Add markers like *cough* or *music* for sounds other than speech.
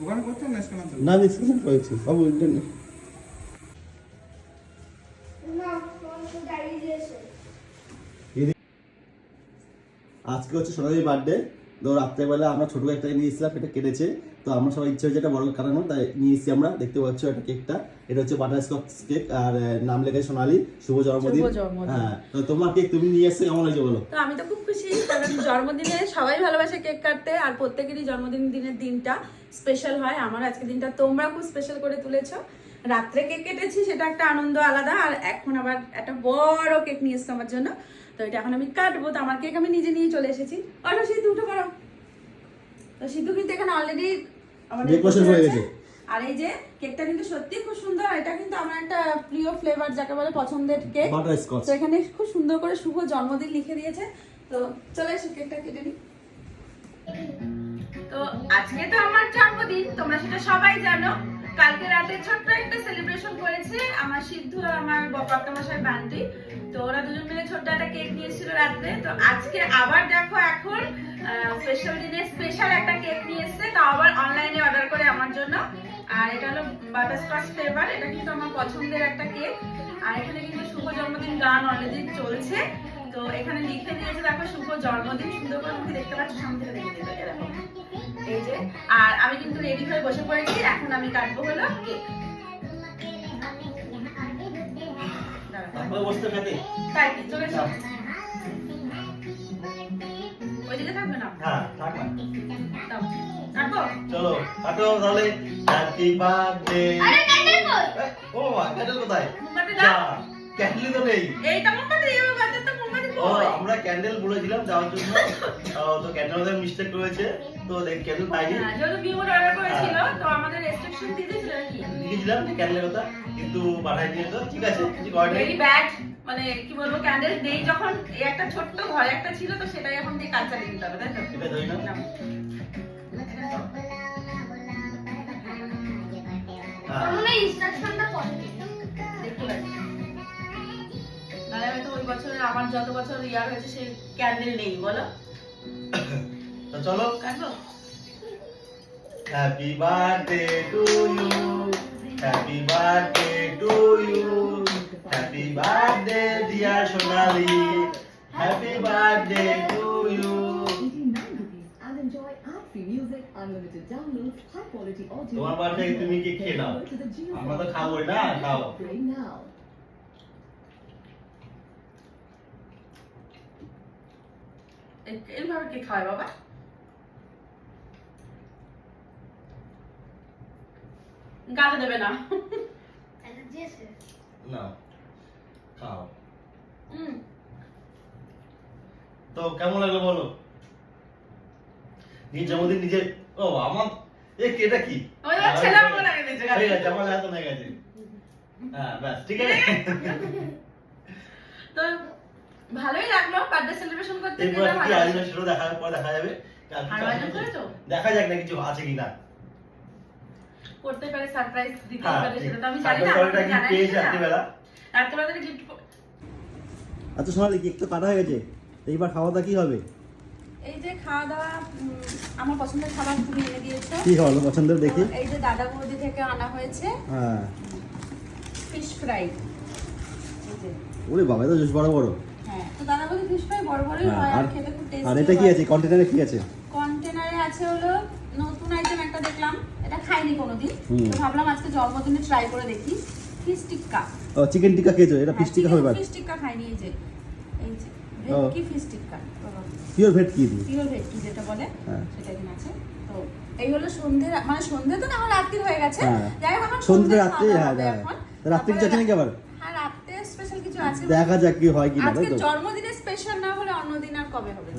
ওখানে করছেন না স্ক্যানার না ডিসকাশন করেছি বাবু দিয়েছে আজকে হচ্ছে সোনালির বার্থডে তো রাত্রেবেলা আমরা ছোট একটা নিয়ে এসেছিলাম এটা কেটেছে। তো আমরা সবাই ইচ্ছে হচ্ছে এটা বড় কাটানো তাই নিয়ে এসেছি আমরা। দেখতে পাচ্ছ এটা কেকটা। এটা হচ্ছে বাটার স্কচ কেক আর নাম লেখা সোনালি শুভ জন্মদিন। হ্যাঁ তো তোমার কেক তুমি নিয়ে এসে কেমন হয়েছে বলো? তো আমি তো খুব খুশি কারণ জন্মদিনে সবাই ভালোবাসে কেক কাটতে আর প্রত্যেকেরই জন্মদিন দিনের দিনটা স্পেশাল হয়। আমার আজকে দিনটা তোমরা খুব স্পেশাল করে তুলেছো। রাত্রে কেক কেটেছি সেটা একটা আনন্দ আলাদা আর এখন আবার একটা বড় কেক নিয়ে এসছো আমার জন্য। তো এটা এখন আমি কাটবো তো আমার কেক আমি নিজে নিয়ে চলে এসেছি। অটো সিদ্ধু উঠে করো। তো সিদ্ধু কিন্তু এখানে অলরেডি আমাদের হয়ে। আর এই যে কেকটা কিন্তু সত্যি খুব সুন্দর এটা কিন্তু আমার একটা প্রিয় ফ্লেভার যাকে বলে পছন্দের কেক। তো এখানে খুব সুন্দর করে শুভ জন্মদিন লিখে দিয়েছে। তো চলে এসো কেকটা কেটে নিই। তো আজকে তো আমার জন্মদিন তোমরা সেটা সবাই জানো। কালকে রাতে ছোট্ট একটা সেলিব্রেশন করেছে আমার সিদ্ধু আর আমার বকাপ্টা মশাই বান্টি। তো ওরা দুজন মিলে ছোট্ট একটা কেক নিয়েছিল রাত্রে। তো আজকে আবার দেখো এখন স্পেশাল দিনে স্পেশাল একটা কেক নিয়ে এসেছে। আবার অনলাইনে অর্ডার করে আমার জন্য। আর এটা হলো বাটারস্কচ ফ্লেভার এটা কিন্তু আমার পছন্দের একটা কেক আর এখানে কিন্তু শুভ জন্মদিন গান অলরেডি চলছে। তো এখানে লিখে দিয়েছে, দেখো শুভ জন্মদিন। সুন্দর করে দেখতে পাচ্ছ, সামনে থেকে দেখে এরকম এই যে আর আমি কিন্তু রেডি হয়ে বসে পড়েছি এখন আমি কাটবো হলো কেক তারপরে বসতে খাতে। তাই কি চলে এসো। ওই থাকবে না? হ্যাঁ থাক। কাটবো? চলো কাটো তাহলে। হ্যাপি বার্থডে আরে ক্যান্ডেল কই? ও মা ক্যান্ডেল কোথায়? মোমবাতি দাও। ক্যান্ডেল তো নেই। এইটা মোমবাতি এই তো আমরা ক্যান্ডেল বলেছিলাম যাওয়ার জন্য। তো ক্যান্ডেল আমাদের মিস্টেক করেছে তো দেখ ক্যান্ডেল পাইনি? হ্যাঁ, যেহেতু বিউর অর্ডার করেছিল তো আমাদের রেস্ট্রিকশন দিয়ে দিয়েছিল নাকি লিখেছিলাম যে ক্যান্ডেলের কথা কিন্তু পাঠাই নিয়ে তো ঠিক আছে কিছু করার নেই। ভেরি ব্যাড মানে কি বলব ক্যান্ডেল নেই যখন একটা ছোট্ট ঘরে একটা ছিল তো সেটাই এখন দিয়ে কাজ চালিয়ে দিতে হবে তাই তো? এটা ধরি না। হ্যাঁ। মনে হয় ইনস্ট্রাকশনটা পড়ে। বছরের আমার যত বছর ইয়ার হয়েছে সেই ক্যান্ডেল নেই বলো। *coughs* তো চলো। Happy birthday to you happy birthday to you happy birthday dear Sonali happy birthday to you. তোমার বার্থডে তুমি কি Jio আমরা তো. খাবোই না খাও। এইভাবে কে খায় বাবা গালে দেবে না না খাও তো কেমন লাগল বলো? নিজের জন্মদিন নিজে ও আমার এ এটা কি? ছেলে আমার লাগিয়ে দিয়েছে ঠিক আছে আমার হাতে হয়ে গেছে। *laughs* হ্যাঁ ব্যাস ঠিক আছে। *laughs* তো ভালোই লাগল বার্থডে সেলিব্রেশন করতে পেরে ভালো আয়োজন সেটা দেখা পর দেখা যাবে? দেখা যাক না কিছু আছে কিনা। করতে পারে সারপ্রাইজ দিতে হ্যাঁ পারে সেটা তো আমি জানি না রাত্রিবেলা? গিফট আচ্ছা সোনালি কেক তো কাটা হয়ে গেছে? এইবার খাওয়া দাওয়া কি হবে? এই যে খাওয়া দাওয়া আমার পছন্দের খাবার তুমি এনে দিয়েছ। কি হলো পছন্দের দেখি। এই যে দাদা বৌদি থেকে আনা হয়েছে। হ্যাঁ। Fish fry. ওরে বাবা এটা জুস বড় বড়। হ্যাঁ বড় বড়ই হ্যাঁ, হয় আর খেতে খুব টেস্টি আর এটা কি আছে? কন্টেনারে কি আছে? কন্টেনারে আছে হলো নতুন আইটেম একটা দেখলাম। এটা খাইনি কোনোদিন। তো ভাবলাম আজকে জন্মদিনে ট্রাই করে দেখি। ফিশ টিক্কা ও চিকেন টিক্কা খেয়েছো? এটা ফিশ টিক্কা হবে ফিশ টিক্কা খাইনি এই যে। এই যে। ভেটকি ফিশ টিক্কা পিওর ভেট কি দিয়ে? পিওর ভেটকি যেটা বলে হ্যাঁ। সেটা এখানে আছে। তো এই হলো সন্ধে মানে সন্ধে তো না আমার রাত্রি হয়ে গেছে। হ্যাঁ। যাই হোক এখন সন্ধ্যে রাত্রে হ্যাঁ হ্যাঁ। রাত্রে কিছু নাকি আবার? হ্যাঁ কিছু আছে দেখা যাক কি হয় কি না আজকে জন্মদিনের স্পেশাল না হলে অন্যদিন আর কবে হবে?